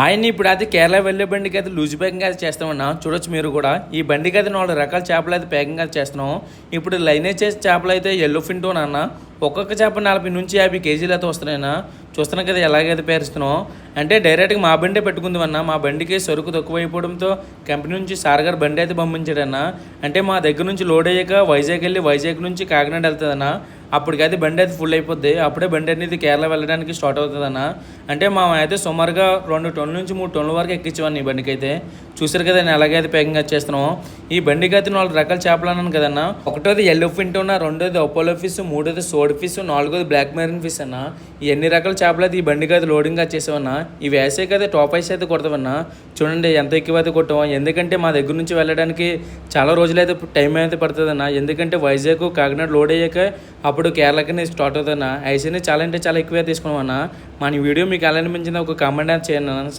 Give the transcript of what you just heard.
ఆయన్ని ఇప్పుడు అయితే కేరళ వెళ్ళే బండికి అయితే లూజ్ ప్యాకింగ్ అయితే చేస్తామన్నా. చూడొచ్చు మీరు కూడా. ఈ బండికి అయితే నాలుగు రకాల చేపలు అయితే ప్యాకింగ్ అయితే చేస్తున్నాం. ఇప్పుడు లైనేజ్ చేసే చేపలు అయితే ఎల్లో ఫింటోన్ అన్న. ఒక్కొక్క చేప నలభై నుంచి యాభై కేజీలు అయితే వస్తున్నాయన్నా. చూస్తున్నాం కదా ఎలాగైతే పేరుస్తున్నాం. అంటే డైరెక్ట్గా మా బండే పెట్టుకుందామన్న. మా బండికి సరుకు తక్కువైపోవడంతో కంపెనీ నుంచి సార్గారు బండి అయితే పంపించాడన్న. అంటే మా దగ్గర నుంచి లోడ్ అయ్యాక వైజాగ్ వెళ్ళి వైజాగ్ నుంచి కాకినాడ వెళ్తుందన్న. అప్పటికైతే బండి అయితే ఫుల్ అయిపోద్ది. అప్పుడే బండి అనేది కేరళ వెళ్ళడానికి స్టార్ట్ అవుతుంది అన్న అంటే మా అయితే సుమారుగా రెండు టన్నుల నుంచి మూడు టన్నుల వరకు ఎక్కించేవాన్ని ఈ బండికి అయితే చూసారు కదా నేను ఎలాగైతే ప్యాకింగ్ వచ్చేస్తున్నాం. ఈ బండికి అయితే నాలుగు రకాల చేపలు అన్నాను కదన్న. ఒకటోది ఎల్లో ఫింట్ ఉన్న రెండోది ఒపోలో ఫిష్ మూడోది సోడ్ ఫిష్ నాలుగోది బ్లాక్ మెరీన్ ఫిష్ అన్న. ఈ ఎన్ని రకాల చేపలు అయితే ఈ బండికి అయితే లోడింగ్ చేసామన్నా ఈ వేసే కదా టాప్ ఐస్ అయితే కొడతామన్నా చూడండి ఎంత ఎక్కువ అయితే కొట్టామో. ఎందుకంటే మా దగ్గర నుంచి వెళ్ళడానికి చాలా రోజులైతే టైం అయితే పడుతుందన్న. ఎందుకంటే వైజాగ్ కాకినాడ లోడ్ అయ్యాక అప్పుడు కేరళకి స్టార్ట్ అవుతుందన్న ఐసీని చాలా అంటే చాలా ఎక్కువే తీసుకున్నామన్నా మన వీడియో మీకు ఎలా అనిపించిందో ఒక కామెంట్ చేయండి అన్న.